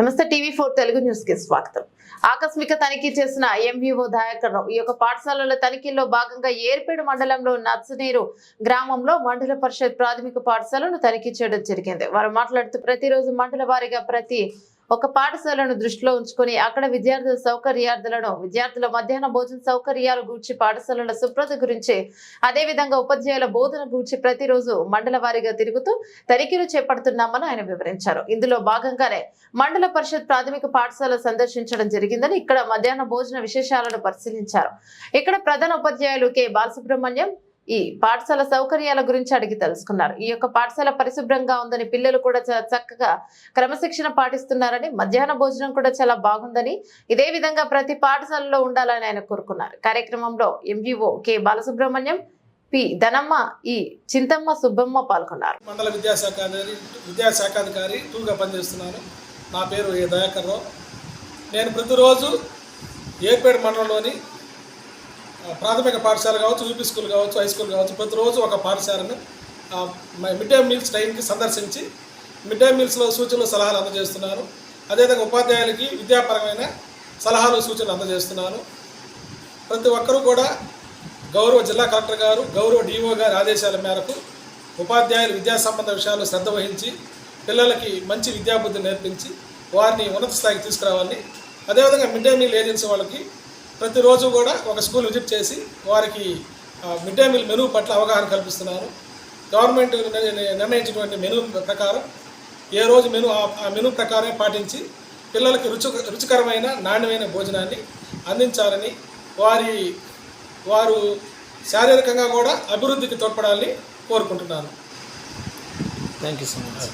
నమస్తే TV four Telugu న్యూస్కి స్వాగతం. ఆకస్మిక తనిఖీ చేసిన ఎంవీఓ దయాకర్ రావు ఈ యొక్క పాఠశాలల తనిఖీల్లో భాగంగా ఏర్పేడు మండలంలో నచ్చనీరు గ్రామంలో మండల పరిషత్ ప్రాథమిక పాఠశాలను తనిఖీ చేయడం జరిగింది. వారు మాట్లాడుతూ ప్రతిరోజు మండల వారీగా ప్రతి ఒక పాఠశాలను దృష్టిలో ఉంచుకొని అక్కడ విద్యార్థుల సౌకర్యార్థులను విద్యార్థుల మధ్యాహ్న భోజన సౌకర్యాల గూర్చి పాఠశాలల శుభ్రత గురించి అదే విధంగా ఉపాధ్యాయుల బోధన గూర్చి ప్రతిరోజు మండల వారీగా తిరుగుతూ తనిఖీలు చేపడుతున్నామని ఆయన వివరించారు. ఇందులో భాగంగానే మండల పరిషత్ ప్రాథమిక పాఠశాల సందర్శించడం జరిగిందని ఇక్కడ మధ్యాహ్న భోజన విశేషాలను పరిశీలించారు. ఇక్కడ ప్రధాన ఉపాధ్యాయులు కె. బాలసుబ్రహ్మణ్యం ఈ పాఠశాల సౌకర్యాల గురించి అడిగి తెలుసుకున్నారు. ఈ యొక్క పాఠశాల పరిశుభ్రంగా ఉందని పిల్లలు కూడా చక్కగా క్రమశిక్షణ పాటిస్తున్నారని మధ్యాహ్న భోజనం కూడా చాలా బాగుందని ఇదే విధంగా ప్రతి పాఠశాలలో ఉండాలని ఆయన కోరుకున్నారు. కార్యక్రమంలో MVO K. Balasubrahmanyam P. Dhanamma ఈ చింతమ్మ సుబ్బమ్మ పాల్గొన్నారు. మండల విద్యాశాఖ విద్యాశాఖాధికారి టూగా పనిచేస్తున్నాను నా పేరు ఏ. దయాకర్ రావు. నేను ప్రతిరోజు ఏపేడు మండలంలోని ప్రాథమిక పాఠశాల కావచ్చు యూపీ స్కూల్ కావచ్చు హై స్కూల్ కావచ్చు ప్రతిరోజు ఒక పాఠశాలను మిడ్ డే మీల్స్ టైంకి సందర్శించి మిడ్ డే మీల్స్లో సూచనలు సలహాలు అందజేస్తున్నాను అదేవిధంగా ఉపాధ్యాయులకి విద్యాపరమైన సలహాలు సూచనలు అందజేస్తున్నాను ప్రతి ఒక్కరూ కూడా గౌరవ జిల్లా కలెక్టర్ గారు గౌరవ డిఓ గారి ఆదేశాల మేరకు ఉపాధ్యాయులు విద్యా సంబంధ విషయాలు శ్రద్ధ వహించి పిల్లలకి మంచి విద్యాబుద్ధి నేర్పించి వారిని ఉన్నత స్థాయికి తీసుకురావాలని అదేవిధంగా మిడ్ డే మీల్ ఏజెన్సీ వాళ్ళకి ప్రతిరోజు కూడా ఒక స్కూల్ విజిట్ చేసి వారికి మిడ్ డే మీల్ మెనూ పట్ల అవగాహన కల్పిస్తున్నాను గవర్నమెంట్ నిర్ణయించినటువంటి మెనూ ప్రకారం ఏ రోజు మెనూ ఆ- ఆ మెనూ ప్రకారమే పాటించి పిల్లలకి రుచి రుచికరమైన నాణ్యమైన భోజనాన్ని అందించాలని వారి వారు శారీరకంగా కూడా అభివృద్ధికి తోడ్పడాలని కోరుకుంటున్నాను. Thank you so much